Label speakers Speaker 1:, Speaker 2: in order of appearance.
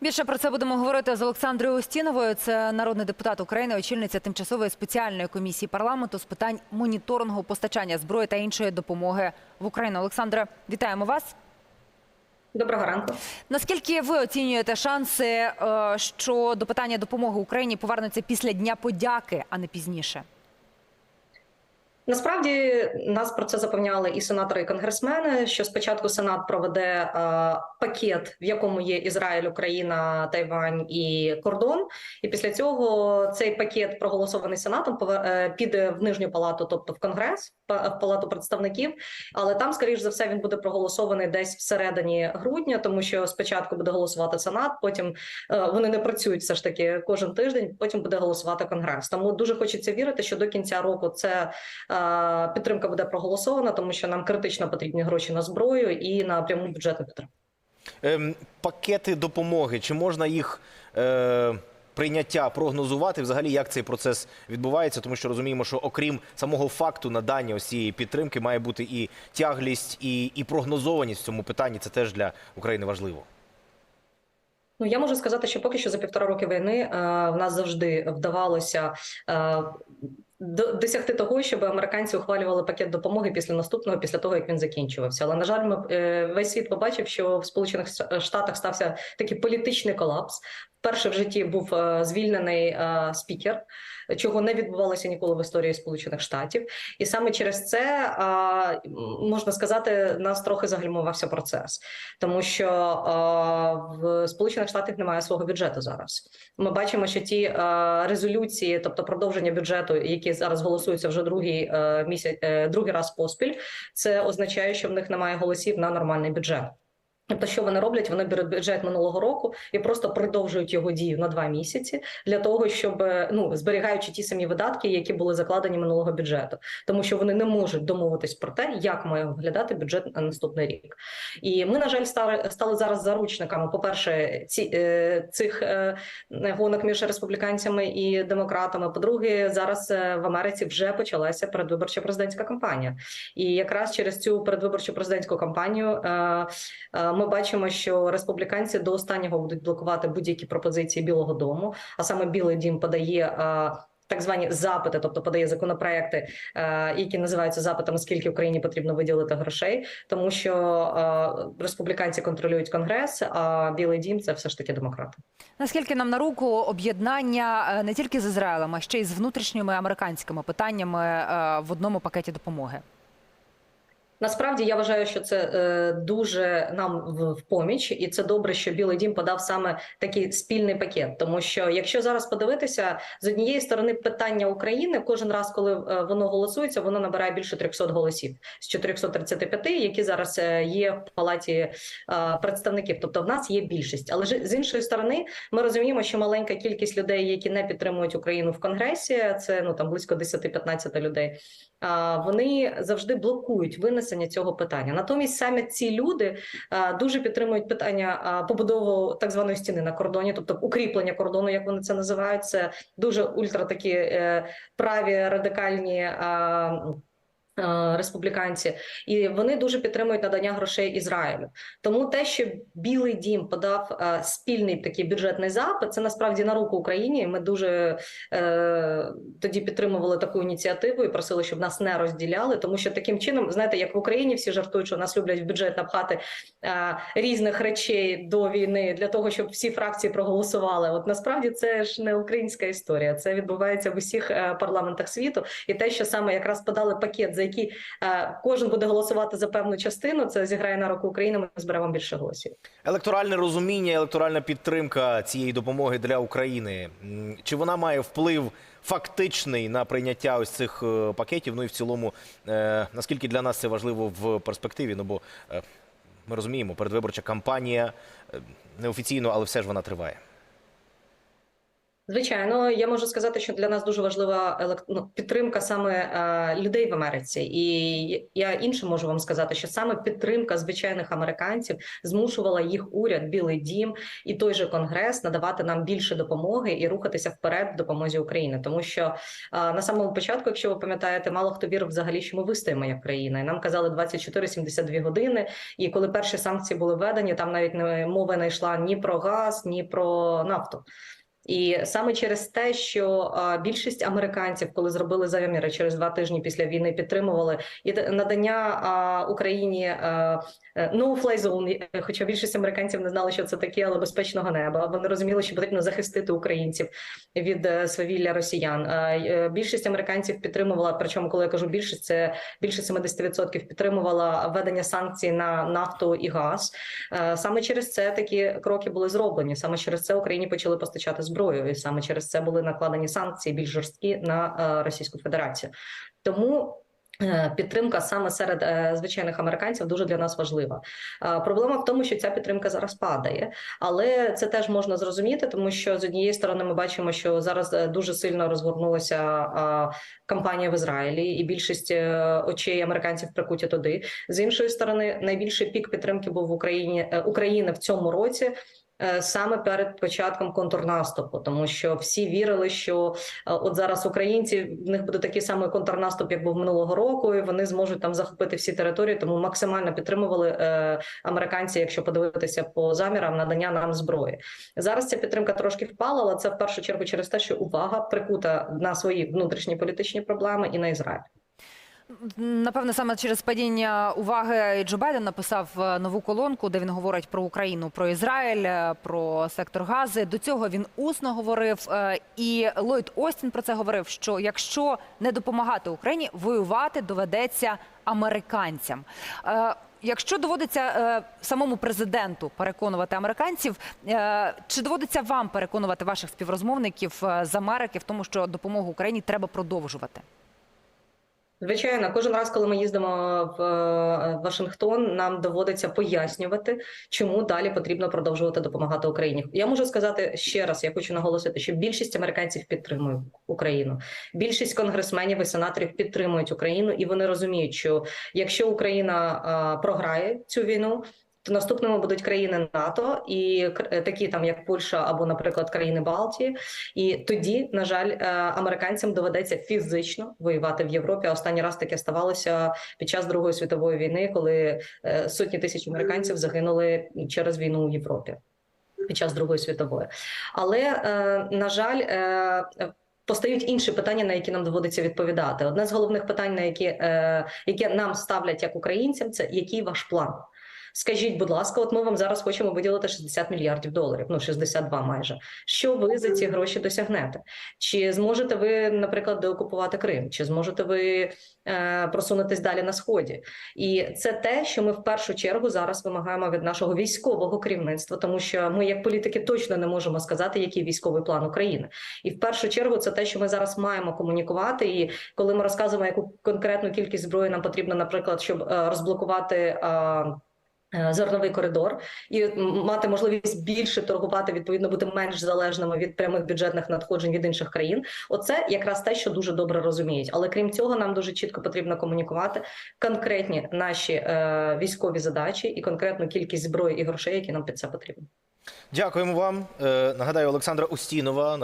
Speaker 1: Більше про це будемо говорити з Олександрою Устіновою. Це народний депутат України, очільниця тимчасової спеціальної комісії парламенту з питань моніторингу постачання зброї та іншої допомоги в Україну. Олександре, вітаємо вас.
Speaker 2: Доброго ранку.
Speaker 1: Наскільки ви оцінюєте шанси, е, що до питання допомоги Україні повернуться після Дня подяки, а не пізніше?
Speaker 2: Насправді нас про це запевняли і сенатори, і конгресмени. Що спочатку Сенат проведе е, пакет, в якому є Ізраїль, Україна, Тайвань і кордон. І після цього цей пакет, проголосований сенатом, е, піде в нижню палату, тобто в конгрес, в палату представників. Але там, скоріш за все, він буде проголосований десь всередині грудня, тому що спочатку буде голосувати сенат, потім е, вони не працюють все ж таки кожен тиждень. Потім буде голосувати конгрес. Тому дуже хочеться вірити, що до кінця року це. Підтримка буде проголосована, тому що нам критично потрібні гроші на зброю і на пряму бюджетну підтримку.
Speaker 3: Ем, пакети допомоги, чи можна їх е, прийняття прогнозувати? Взагалі, як цей процес відбувається? Тому що розуміємо, що окрім самого факту надання ось цієї підтримки, має бути і тяглість, і, і прогнозованість в цьому питанні. Це теж для України важливо.
Speaker 2: Ну я можу сказати, що поки що за півтора роки війни е, в нас завжди вдавалося. Е, Досягти того, щоб американці ухвалювали пакет допомоги після наступного, після того як він закінчувався. Але на жаль, ми е, весь світ побачив, що в Сполучених Штатах стався такий політичний колапс. Вперше в житті був е, звільнений е, спікер, чого не відбувалося ніколи в історії Сполучених Штатів, і саме через це е, можна сказати, нас трохи загальмувався процес, тому що в Сполучених Штатах немає свого бюджету зараз. Ми бачимо, що ті резолюції, тобто продовження бюджету, які зараз голосуються вже другий місяць, другий раз поспіль, це означає, що в них немає голосів на нормальний бюджет. Тобто, що вони роблять? Вони беруть бюджет минулого року і просто продовжують його дію на два місяці для того, щоб е, ну зберігаючи ті самі видатки, які були закладені минулого бюджету, тому що вони не можуть домовитись про те, як має виглядати бюджет на наступний рік. І ми, на жаль, стали, зараз заручниками. По перше, ці е, цих е, гонок між республіканцями і демократами. По-друге, зараз е, в Америці вже почалася передвиборча президентська кампанія, і якраз через цю передвиборчу президентську кампанію. Ми бачимо, що республіканці до останнього будуть блокувати будь-які пропозиції Білого Дому. А саме Білий Дім подає. е, Так звані запити, тобто подає законопроекти, е, які називаються запитами, скільки Україні потрібно виділити грошей, тому що е, республіканці контролюють конгрес, а Білий Дім це все ж таки демократи.
Speaker 1: Наскільки нам на руку об'єднання не тільки з Ізраїлем, а ще й з внутрішніми американськими питаннями в одному пакеті допомоги?
Speaker 2: Насправді я вважаю, що це е, дуже нам в, в поміч, і це добре, що Білий Дім подав саме такий спільний пакет. Тому що якщо зараз подивитися з однієї сторони питання України, кожен раз, коли е, воно голосується, воно набирає більше 300 голосів з 435, які зараз е, є в палаті е, представників. Тобто в нас є більшість. Але ж з іншої сторони, ми розуміємо, що маленька кількість людей, які не підтримують Україну в Конгресі, це ну там близько 10-15 людей. а, Вони завжди блокують винесення цього питання. Натомість саме ці люди дуже підтримують питання побудову так званої стіни на кордоні, тобто укріплення кордону, як вони це називають. Це дуже ультра такі е, праві радикальні. Е, Республіканці, і вони дуже підтримують надання грошей Ізраїлю. Тому те, що Білий Дім подав е, спільний такий бюджетний запит, це насправді на руку Україні. Ми дуже е, тоді підтримували таку ініціативу і просили, щоб нас не розділяли, тому що таким чином, знаєте, як в Україні всі жартують, що нас люблять в бюджет напхати е, різних речей до війни для того, щоб всі фракції проголосували. От насправді це ж не українська історія. Це відбувається в усіх е, парламентах світу, і те, що саме якраз подали пакет, за який е, кожен буде голосувати за певну частину, це зіграє на руку України. Ми зберемо більше голосів.
Speaker 3: Електоральне розуміння, електоральна підтримка цієї допомоги для України. Чи вона має вплив фактичний на прийняття ось цих е, пакетів? Ну і в цілому, е, наскільки для нас це важливо в перспективі? Ну бо ми розуміємо, передвиборча кампанія неофіційно, але все ж вона триває.
Speaker 2: Звичайно, я можу сказати, що для нас дуже важлива ну, підтримка саме е, людей в Америці, і я інше можу вам сказати, що саме підтримка звичайних американців змушувала їх уряд, Білий Дім і той же Конгрес надавати нам більше допомоги і рухатися вперед в допомозі Україні. Тому що е, на самому початку, якщо ви пам'ятаєте, мало хто вірив взагалі, що ми вистоїмо як країна, і нам казали 24-72 години. І коли перші санкції були введені, там навіть не мова не йшла ні про газ, ні про нафту. І саме через те, що більшість американців, коли зробили заміри через два тижні після війни, підтримували і надання Україні а, е, no-fly zone, хоча більшість американців не знали, що це таке, але безпечного неба. Вони розуміли, що потрібно захистити українців від е, свавілля росіян. Е, Більшість американців підтримувала. Причому, коли я кажу більшість, це більше 70% підтримувала введення санкцій на нафту і газ. Е, Саме через це такі кроки були зроблені. Саме через це Україні почали постачати зброю, і саме через це були накладені санкції більш жорсткі на е, Російську Федерацію. Тому. е, Підтримка саме серед е, звичайних американців дуже для нас важлива. Проблема в тому, що ця підтримка зараз падає, але це теж можна зрозуміти, тому що з однієї сторони ми бачимо, що зараз дуже сильно розгорнулася кампанія в Ізраїлі, і більшість очей американців прикуті туди. З іншої сторони, найбільший пік підтримки був в Україні України в цьому році. Е, Саме перед початком контрнаступу, тому що всі вірили, що е, от зараз українці в них буде такий самий контрнаступ, як був минулого року, і вони зможуть там захопити всі території. Тому максимально підтримували е, американці, якщо подивитися по замірам надання нам зброї. Зараз ця підтримка трошки впала, але це в першу чергу через те, що увага прикута на свої внутрішні політичні проблеми і на Ізраїль.
Speaker 1: Напевно, саме через падіння уваги Джо Байден написав е, нову колонку, де він говорить про Україну, про Ізраїль, е, про сектор гази. До цього він усно говорив. е, І Ллойд Остін про це говорив: що якщо не допомагати Україні, воювати доведеться американцям. Якщо доводиться самому президенту переконувати американців, чи доводиться вам переконувати ваших співрозмовників з Америки в тому, що допомогу Україні треба продовжувати?
Speaker 2: Звичайно, кожен раз, коли ми їздимо в е, Вашингтон, нам доводиться пояснювати, чому далі потрібно продовжувати допомагати Україні. Я можу сказати ще раз, я хочу наголосити, що більшість американців підтримують Україну. Більшість конгресменів і сенаторів підтримують Україну, і вони розуміють, що якщо Україна е, програє цю війну. То наступними будуть країни НАТО і кр- такі там як Польща або, наприклад, країни Балтії. І тоді, на жаль, е, американцям доведеться фізично воювати в Європі. Останній раз таке ставалося під час Другої світової війни, коли е, сотні тисяч американців загинули через війну у Європі під час Другої світової. Але е, на жаль, е, Постають інші питання, на які нам доводиться відповідати. Одне з головних питань, на які, е, яке нам ставлять як українцям, це який ваш план? Скажіть, будь ласка, от ми вам зараз хочемо виділити 60 мільярдів доларів, ну 62 майже. Що ви за ці гроші досягнете? Чи зможете ви, наприклад, деокупувати Крим? Чи зможете ви е, просунутись далі на сході? І це те, що ми в першу чергу зараз вимагаємо від нашого військового керівництва, тому що ми, як політики, точно не можемо сказати, який військовий план України. І в першу чергу це те, що ми зараз маємо комунікувати. І коли ми розказуємо, яку конкретну кількість зброї нам потрібно, наприклад, щоб е, розблокувати. е, Зерновий коридор і мати можливість більше торгувати, відповідно бути менш залежними від прямих бюджетних надходжень від інших країн. Оце якраз те, що дуже добре розуміють. Але крім цього, нам дуже чітко потрібно комунікувати конкретні наші е, військові задачі і конкретну кількість зброї і грошей, які нам під це потрібні.
Speaker 3: Дякуємо вам. Е, Нагадаю, Олександра Устінова.